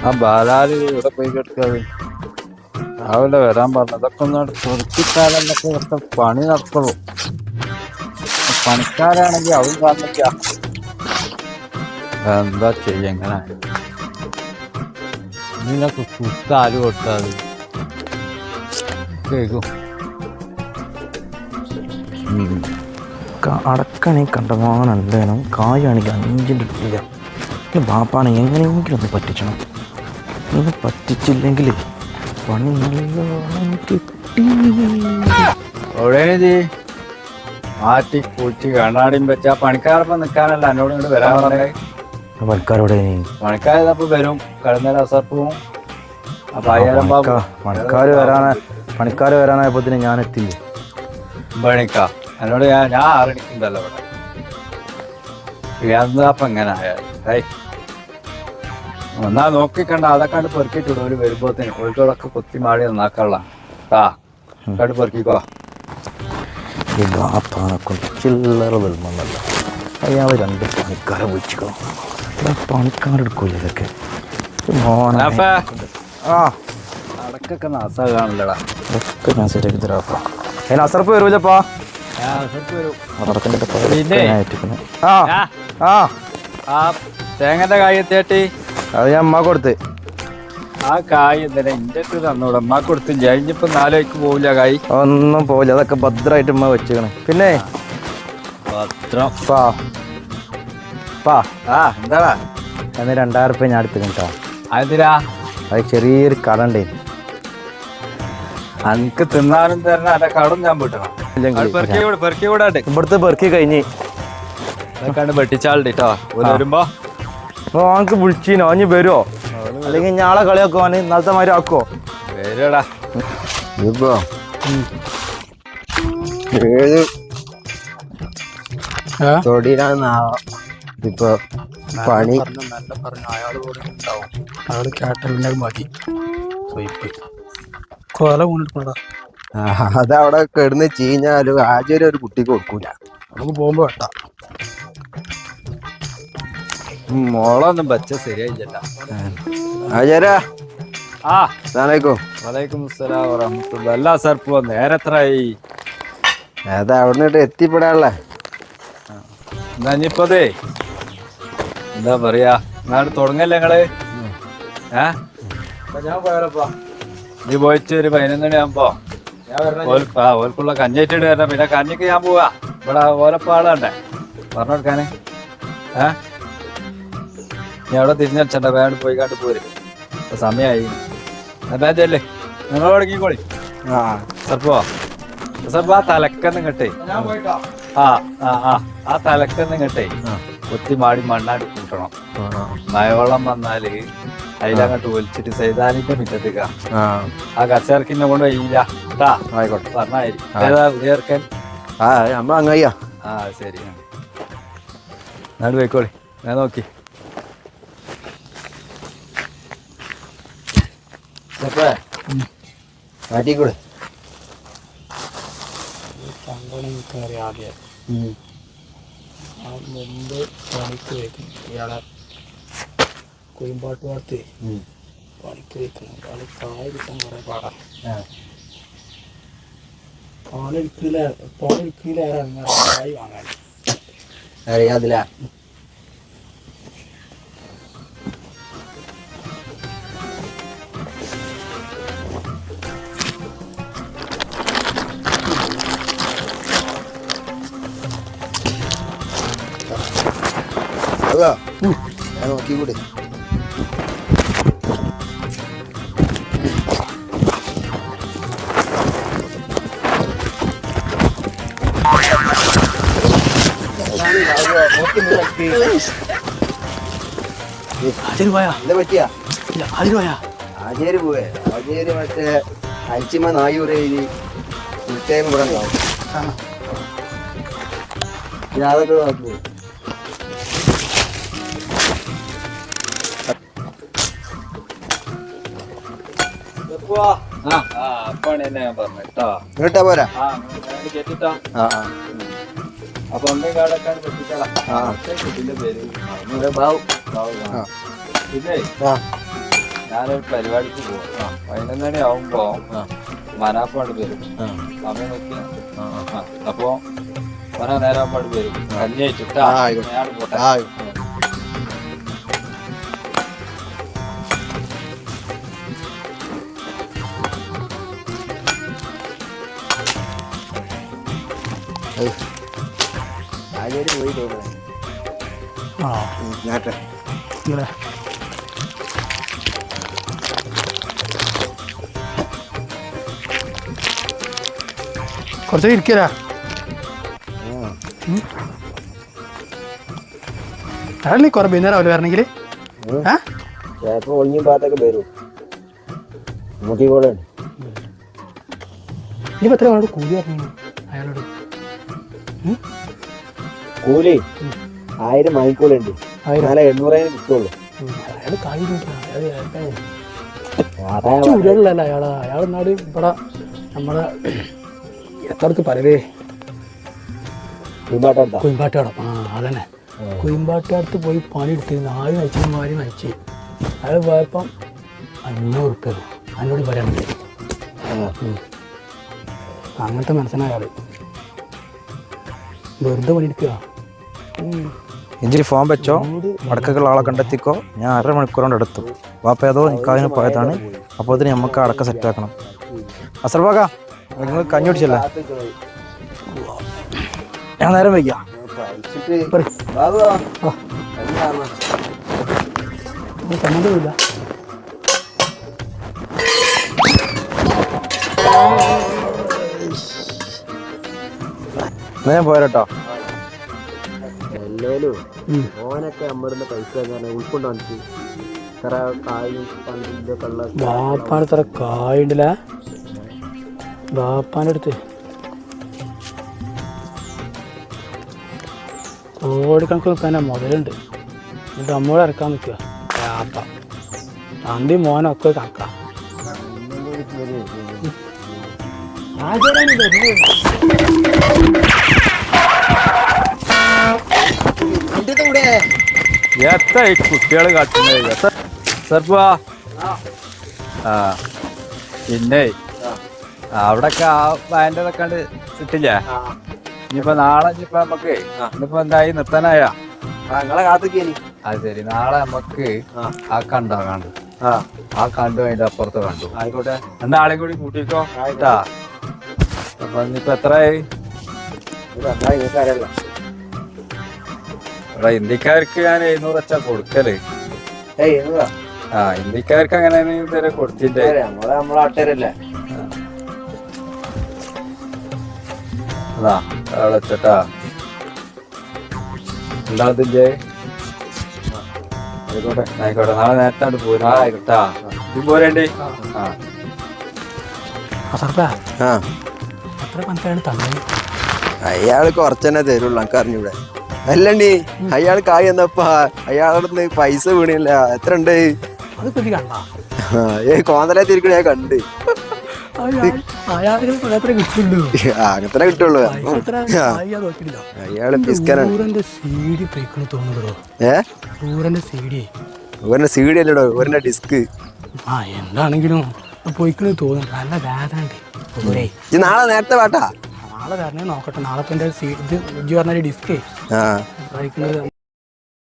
ആ ബാലാൽ ഇവിടെ പോയി കിടക്കാതെ രാവിലെ വരാൻ പാടില്ല അതൊക്കെ ഒന്ന് പൊറുക്കിത്താലൊക്കെ ഇതൊക്കെ പണി നടക്കുള്ളൂ. പണിക്കാരാണെങ്കിൽ അവൻ കാണിക്ക എന്താ ചെയ്യ എങ്ങനെ കുത്താൽ കൊടുത്താൽ കേൾക്കും. അടക്കാണെങ്കിൽ കണ്ടമാനം കായാണെങ്കിൽ അഞ്ചിന്റെ ഇല്ല ഈ ബാപ്പാനെ എങ്ങനെയെങ്കിലും ഒന്ന് പറ്റിച്ചണം. ഒന്ന് പറ്റിച്ചില്ലെങ്കിൽ പണി നല്ലോണം കിട്ടി മാറ്റി കൂട്ടി കണ്ണാടിയും വെച്ച പണിക്കാരപ്പം നിൽക്കാനല്ല എന്നോട് ഇങ്ങോട്ട് വരാൻ പറഞ്ഞേ. പണിക്കാരോടെ പണിക്കാരപ്പോ വരും. കഴിഞ്ഞ അസർപ്പും. അപ്പൊ അയ്യായിരം ബാബു പണിക്കാർ വരാന പണിക്കാർ വരാനായപ്പോത്തിന് ഞാൻ എത്തില്ല പണിക്ക. എന്നോട് ഞാൻ ഞാൻ ആറണിക്കുണ്ടല്ലോ ഇവിടെ. എന്താ അപ്പൊ എങ്ങനെ ആയാലും ഒന്നാ നോക്കിക്കണ്ട അതൊക്കെ കണ്ട് പെറുക്കിട്ടുള്ളൂ ഒരു വരുമ്പോത്തിന് കോഴിക്കോടൊക്കെ കുത്തി മാടി നന്നാക്കള്ള ആ കണ്ട് പെറുക്കിക്കോ. ബാപ്പാനെ കൊണ്ട് ചില്ലറ വെൽമെന്നല്ല അയാൾ രണ്ട് പണിക്കാരെ വിളിച്ചിക്കണം പണിക്കാരെടുക്കൂല ഇതൊക്കെ? അടക്കൊക്കെ ഞാൻ ശരിയാക്കി തരാപ്പാ അതിന് അസർപ്പ് വരൂലപ്പാ അടക്കന്റെ ആ. ആ. തേങ്ങന്റെ കായ് എത്തിയാട്ടി അത് ഞാൻ അമ്മ കൊടുത്ത്. ആ കായ് എന്തിനാ എന്റെ അടുത്ത് തന്നോട് അമ്മ കൊടുത്ത്. കഴിഞ്ഞപ്പോ നാലേക്ക് പോവില്ല കായ്. ഒന്നും പോവില്ല. അതൊക്കെ ഭദ്രമായിട്ട് ഉമ്മ വെച്ചേക്കണേ. പിന്നെ? പത്രം പാ. പാ. ആ എന്താടാ? അന്ന് രണ്ടായിരം റുപ്യ ഞാൻ എടുത്തു കേട്ടോ അതിരാ അത് ചെറിയൊരു കട ഉണ്ടേ അനക്ക് തിന്നാനും തരണം. അല്ല കടും ഞാൻ വിട്ടണം പെറുക്കി കൂടാണ്ട് ഇവിടുത്തെ പെറുക്കി കഴിഞ്ഞ്. അതൊക്കെ വെട്ടിച്ചാളുണ്ട് കേട്ടോ വരുമ്പോ അപ്പോൾ അവനക്ക് വിളിച്ചീനോ? അവന് വരുമോ അല്ലെങ്കിൽ ഞാളെ കളിയാക്കോ? അവന് ഇന്നലത്തെ മാതിരി ആക്കോ വരടാ ഇതിപ്പോ? ഏത് തൊടിയിലാണെന്നാവോ പണി. മതി കൊല അതവിടെ കിടന്ന് ചീഞ്ഞാലും ആചാര്യം ഒരു കുട്ടിക്ക് കൊടുക്കൂല. നമുക്ക് പോകുമ്പോ വെട്ടാം. മോളൊന്നും വെച്ച ശരിയായില്ല ആചാരാ ആ. അസ്സലാമലൈക്കും. വലൈക്കും അസ്സലാം വറഹ്മത്തുള്ളാഹി. അല്ല സർ പോ നേരെത്രായി അത് അവിടുന്ന് എത്തിപ്പെടാനുള്ള? എന്നാ ഇനിയിപ്പതേ എന്താ പറയാ? നാട് തുടങ്ങല്ലേ നിങ്ങൾ? ഏ? ഞാൻ പോയാലപ്പാ. നീ പോയിട്ട് ഒരു പതിനൊന്ന് മണിയാകുമ്പോ ആകുമ്പോ ഓൽക്കുള്ള കഞ്ഞേറ്റിട്ട് വരണം. പിന്നെ കഞ്ഞിക്ക് ഞാൻ പോവാ. ഇവിടെ ഓലപ്പാളുണ്ടേ പറഞ്ഞു കൊടുക്കാനേ. ഏ? നീ അവിടെ തിരിഞ്ഞടിച്ചണ്ട വേണ്ട പോയി കണ്ട് പോര്. ഇപ്പൊ സമയായി. അല്ലേ നിങ്ങൾ തുടങ്ങിക്കോളി ആ. സർപ്പോ സർപ്പോ ആ തലക്കെന്ന് കിട്ടേ ആ ആ ആ ആ തലക്കെന്ന് ഇങ്ങട്ടെ. ഒത്തി മാടി മണ്ണാടി കൂട്ടണം. മഴവെള്ളം വന്നാൽ അതിലങ്ങോട്ട് ഒലിച്ചിട്ട് സൈതാനിന്റെ മുറ്റത്തേക്ക. ആ. ആ കർഷകർക്കിന്നെ കൊണ്ട് വയ്യില്ല. കേട്ടാ ആയിക്കോട്ടെ. ഏതാ ആ നമ്മൾ അങ്ങയ്യാ. ആ ശരി. നാട് പോയിക്കോളി. ഞാൻ നോക്കി. ആദ്യം മുമ്പ് പണിക്ക് വയ്ക്കുന്നു ഇയാളെ കുയിമ്പാട്ട് പാടത്ത് പണിക്ക് വയ്ക്കുന്നു അയാൾ കായ കുറെ പാടാം. പാലെടുക്കില്ല പാലെടുക്കില്ലേറാണ് കായ് വാങ്ങാൻ? അറിയാതില്ല. അതാ. ഞാൻ നോക്കിക്കൂടെ അതിന് പോയാ എന്താ പറ്റിയാ? മറ്റേ അഞ്ചിമ ഫുൾ ടൈം ഇവിടെ ഉണ്ടാവും. ഞാൻ അതൊക്കെ നോക്കൂ. പോരാ. ആ ഞാനൊരു പരിപാടിക്ക് പോവാം. പതിനൊന്ന് മണി ആവുമ്പോ മനാപ്പാട് വരും. സമയം നോക്കി അപ്പൊ മന നേരം പാട് വരും. ഞാൻ പോട്ടെ. ആ പോയി തോന്നണേ ആ. ഞാട്ടെ. ഇങ്ങനെ. കുറച്ച് ഇരിക്കലാ അതല്ലേ കുറെ വൈകുന്നേരം വരണമെങ്കിൽ ആ? ചിലപ്പോ ഒളിഞ്ഞും ഭാഗത്തൊക്കെ വരും. പോലെ ഇനി എത്ര കൂലി പറഞ്ഞു അയാളോട് കൂലി. ആയിരം വാങ്ങിക്കൂലുണ്ട്. എണ്ണൂറായിരം നാളെ കിട്ടുള്ളൂ. അയാൾ അയാൾ അയാൾ എന്നാട് ഇവിടെ നമ്മളെ എത്രക്ക് പൂമ്പാട്ടാ കുയിമ്പാട്ടോടം ആ അതന്നെ. കുയിമ്പാട്ടടുത്ത് പോയി പണി എടുത്ത് നാല് നയിച്ചു മാറി നയിച്ച് അയാൾ പോയപ്പം അഞ്ഞൂറ് ഉറുപ്പ്യ അതിനോട് പറയണത് അങ്ങനത്തെ മനസ്സിനായ ആൾ. വെറുതെ പണിയെടുക്കുക ഇഞ്ചിരി ഫോൺ വെച്ചോ അടക്കക്കുള്ള ആളെ കണ്ടെത്തിക്കോ ഞാൻ അര മണിക്കൂർ കൊണ്ട് എടുത്തു. വാപ്പ ഏതോ നിൽക്കാതിന് പോയതാണ് അപ്പോൾ ഇതിന് നമുക്ക് അടക്ക സെറ്റ് ആക്കണം. അസർബാക്ക നിങ്ങൾ കഞ്ഞി പിടിച്ചല്ലേ ഞാൻ നേരം വയ്ക്കാം ബാബു ഞാൻ പോരട്ടോ. എല്ലാവരും ഓനൊക്കെ അമ്മടുന്ന പൈസ ഉൾക്കൊണ്ട് ഇത്ര കായുണ്ടല്ല? ബാപ്പാന്റെ അടുത്ത്. കോടിക്കണക്കിന് മുതലുണ്ട്. എന്നിട്ട് അമ്മോട് ഇറക്കാൻ നിൽക്കുക. ബാപ്പ. നന്ദി മോനൊക്കെ കണക്കാം. എത്ര ഈ കുട്ടികൾ കാട്ടുന്നത് സർപ്പാ ആ. പിന്നെ അവിടൊക്കെ ആ ബാൻഡ് കണ്ട് കിട്ടില്ലേ ഇനിയിപ്പോ നാളെ ഇനിയിപ്പോ നമുക്ക് ഇന്നിപ്പോ എന്തായി നിർത്താനായ? കാത്തുക്കേനി. അത് ശരി. നാളെ നമുക്ക് ആ. കണ്ടോ കണ്ടു. ആ. ആ കണ്ടു അതിന്റെ അപ്പുറത്ത് കണ്ടു. ആയിക്കോട്ടെ. എന്നാളെ കൂടി കൂട്ടിക്കോ. ആയിട്ടാ അപ്പൊ ഇനിയിപ്പോ എത്രയായി ഇവിടെ ഇന്ത്യക്കാർക്ക് ഞാൻ എഴുന്നൂറ് വെച്ചാ കൊടുക്കൽ. ആ ഇന്ത്യക്കാർക്ക് അങ്ങനെ ഇതുവരെ ആൾക്കാരല്ലേ അതാ അളച്ചട്ടാ ഉണ്ടാകത്തില്ലേ ആയിക്കോട്ടെ ആയിക്കോട്ടെ നാളെ നേരത്തെ അങ്ങോട്ട് പോരാ. ആയിക്കോട്ടാ ഇത് പോരേണ്ടി. ആ. ആ. എത്ര അയാൾ കുറച്ചെന്നെ തരുള്ളൂ എനിക്ക് അറിഞ്ഞൂടെ. അല്ലണ്ടി അയാൾ കായ് എന്നപ്പാ അയാളുടെ പൈസ വീണില്ല. എത്ര ഉണ്ട്? അത് കണ്ട? ഏ കോന്തല തിരിക്കണ ഞാൻ കണ്ട്. അങ്ങനെ കിട്ടുള്ളൂ? അയാൾ പിസ്കനാണ്. സി ഡി അല്ലടോ ഡിസ്ക്. ആ എന്താണെങ്കിലും പോയിക്കണ് തോന്നുന്നു. നല്ല വേദന ഉണ്ട്. ഇത് നാളെ നേരത്തെ പാട്ടാ? നാളെ വരണേ നോക്കട്ടെ. നാളെ ഇപ്പൊ എന്റെ സീഡ് ഇജ്ജ് പറഞ്ഞ ഡിസ്കേ. കഴിക്കുന്നത്